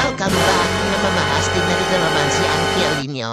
Welcome back na mamahastig na rin naman si Uncle Linyo.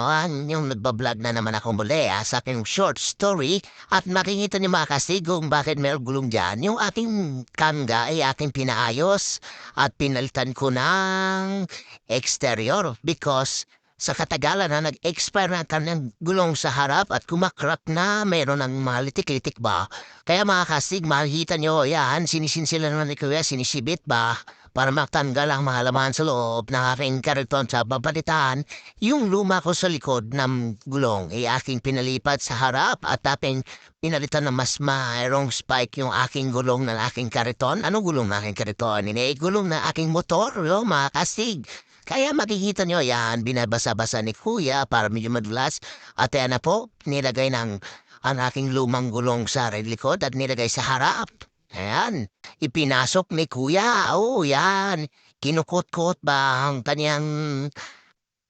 Yung nagbablog na naman ako muli ah, sa aking short story. At makikita niyo mga kastig kung bakit may gulong dyan. Yung aking kanga ay aking pinaayos at pinalitan ko ng exterior because sa katagalan na nag-expire na kanyang gulong sa harap at kumakrak na mayroon ng mga litik-litik ba. Kaya mga kastig, makikita nyo, yan, sinisin sila naman ni Kuya, sinisibit ba? Para matanggal ang mga laman sa loob ng aking kariton sa babalitaan, yung luma ko sa likod ng gulong ay aking pinalipat sa harap at aking pinalitan na mas mayroong spike yung aking gulong ng aking kariton. Anong gulong ng aking kariton? Ini gulong ng aking motor, yo, mga kastig. Kaya makikita nyo yan, binabasa-basa ni Kuya para medyo madulas. At yan na po, nilagay ng ang aking lumang gulong sa likod at nilagay sa harap. Ayan, ipinasok ni kuya. Oo, yan. Kinukot-kot ba ang kanyang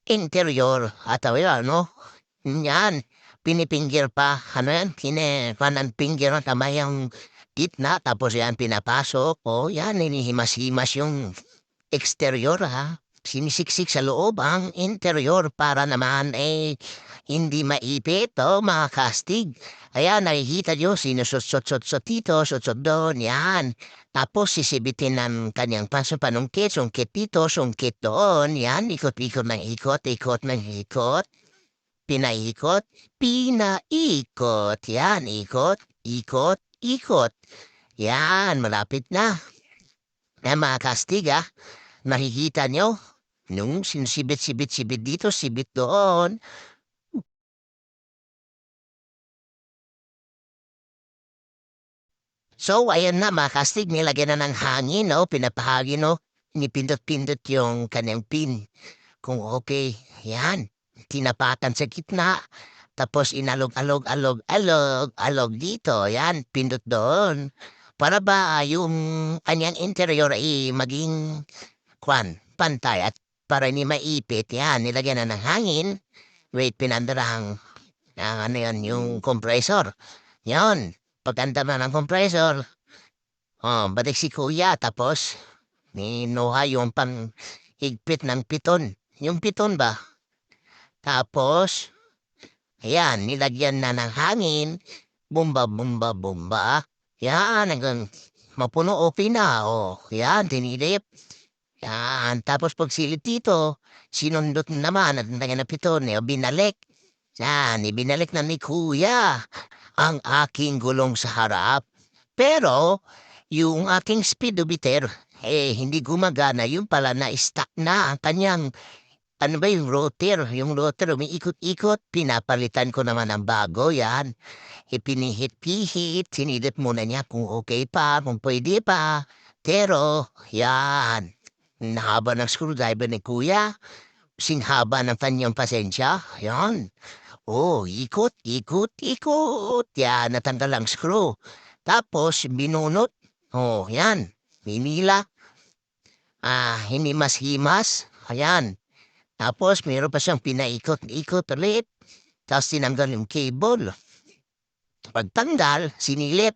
interior? At awala, no? Yan, pinipinggir pa. Ano yan? Kine, panan pinggir na tamay ang gitna. Tapos yan, pinapasok. O, yan, inihimas-himas yung exterior, ha? Sinisiksik sa loob ang interior para naman, eh, hindi maipit, o, mga kastig. Ayan, nakikita nyo, sinusutsot-sot dito, sutsot doon, yan. Tapos sisibitin ng kanyang paso panungkit, sungkit dito, sungkit doon, yan. Ikot-ikot ng ikot, ikot ng ikot. Pinaikot, pinaikot. Yan, ikot, ikot, ikot. Yan, malapit na. Na mga kastig, ah. Nakikita nyo, nung sinusibit-sibit-sibit dito, sibit doon, So, ayan na, mga kastig, nilagyan na ng hangin, no? Pinapahangin, no? Nipindot-pindot yung kanyang pin. Kung okay, yan. Tinapatan sa gitna. Tapos inalog-alog, alog, alog, alog dito. Yan, pindot doon. Para ba yung kanyang interior ay maging kwan, pantay at para hindi maipit, yan, nilagyan na ng hangin. Wait, pinandarang ang ano yan, yung compressor. Yan, paganda na ng compressor. Oh, balik si kuya tapos ninuha yung pang higpit ng piton. Yung piton ba? Tapos, ayan, nilagyan na ng hangin. Bumba, bumba, bumba. Yan, hanggang mapuno okay na. Oh, yan, tinilip. Yan, tapos pag silip dito, sinundot naman at nagyan na piton. Eh, binalik. Yan, ibinalik na ni kuya ang aking gulong sa harap. Pero, yung aking speedometer, eh, hindi gumagana. Yung pala na-stuck na ang kanyang, ano ba yung rotor? Yung rotor, umiikot-ikot. Pinapalitan ko naman ng bago, yan. Ipinihit-pihit, sinilip muna niya kung okay pa, kung pwede pa. Pero, yan. Nahaba ng screwdriver ni kuya. Singhaba ng kanyang pasensya. Yan. Oh, ikot, ikot, ikot. Yan, natanggal ang screw. Tapos, binunot. Oh, yan. Minila. Ah, hinimas-himas. Ayan. Tapos, mayroon pa siyang pinaikot-ikot ulit. Tapos, tinanggal yung cable. Pagtanggal, sinilip.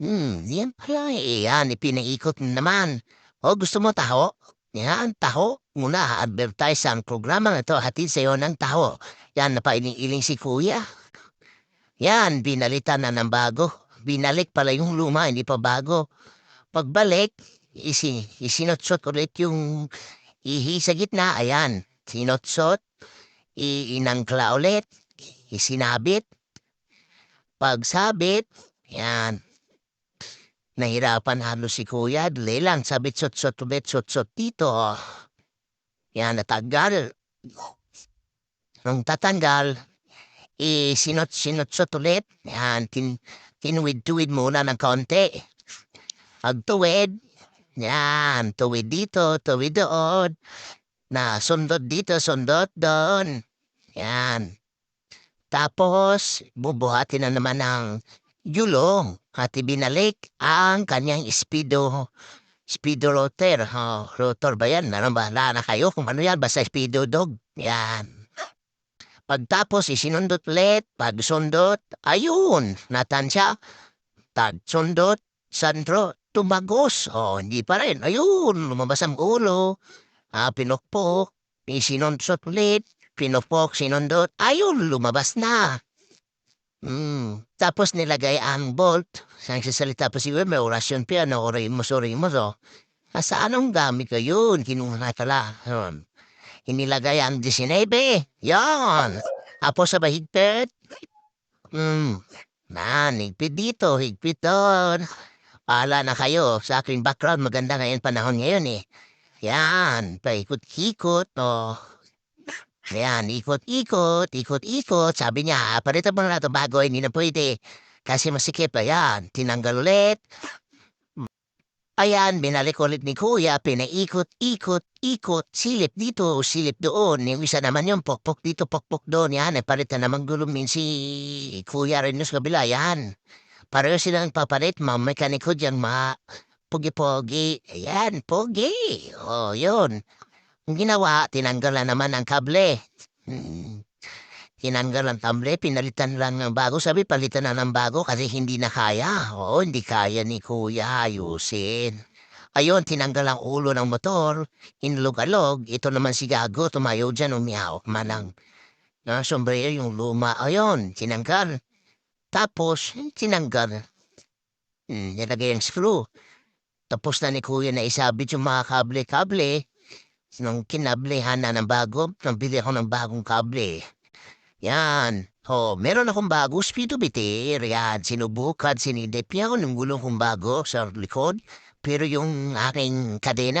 Hmm, yan pala eh. Yan, ipinaikot naman. Oh, gusto mo taho? Yan, taho. Muna, advertise ang programa na to. Hatid sa'yo ng taho. Yan, napailing-iling si kuya. Yan, binalitan na ng bago. Binalik pala yung luma, hindi pa bago. Pagbalik, isi, isinotsot ulit yung ihi sa gitna. Ayan, sinotsot, iinangkla ulit, isinabit. Pagsabit, yan, nahirapan halos si kuya. Dali lang, sabit sot-sot ulit, sot-sot dito. Yan, natagal. Nung tatanggal, eh, sinot-sinot-sot ulit. Yan, tin, tinuwid-tuwid muna ng konti. Pagtuwid, yan, tuwid dito, tuwid doon. Na sundot dito, sundot doon. Yan. Tapos, bubuhatin na naman ng yulong at ibinalik ang kanyang speedo speedo rotor. Oh, rotor ba yan? Ano ba? Wala na kayo kung ano yan. Basta speedo dog. Yan. Pagtapos, isinundot ulit. Pagsundot, ayun, natansya. Tagsundot, sandro, tumagos. Oh, hindi pa rin. Ayun, lumabas ang ulo. Ah, pinukpok, isinundsot ulit, pinupok, sinundot, ayun, lumabas na. Hmm, tapos nilagay ang bolt. Sang sasalita pa si may orasyon pa yan, orimos, orimos, oh. Sa anong gamit ko yun? Kinuha na tala. Hmm. Inilagay ang 19. Yan. Tapos sa bahigpit. Hmm. Man, higpit dito, higpit doon. Pala na kayo sa aking background. Maganda ngayon panahon ngayon eh. Yan, paikot-ikot, oh. Yan, ikot-ikot, ikot-ikot. Sabi niya, palitan mo na ito bago, hindi na pwede. Kasi masikip, ayan, tinanggal ulit. Ayan, binalik ulit ni kuya, pinaikot-ikot, ikot, silip dito, silip doon. Yung isa naman yung pokpok dito, pokpok doon. Yan, eh, palitan naman gulumin si kuya rin sa kabila. Yan, pareho silang papalit, mga mekaniko dyan, mga pogi-pogi. Ayan, pogi. O, yun. Ginawa, tinanggalan naman ang kable. Hmm. Tinanggal ang kable, pinalitan lang ng bago. Sabi, palitan na ng bago kasi hindi na kaya. Oo, hindi kaya ni kuya ayusin. Ayun, tinanggal ang ulo ng motor, inlog-alog. Ito naman si Gago, tumayo dyan, umiyawak manang. Na, sombrero yung luma. Ayun, tinanggal. Tapos, tinanggal. Hmm, nilagay ang screw. Tapos na ni kuya na isabit yung mga kable-kable. Nung kinablehan na ng bago, nabili ako ng bagong kable. Yan. Oh, meron akong bago speedometer. Yan, sinubukan, sinidip niya ako ng gulong kong bago sa likod. Pero yung aking kadena,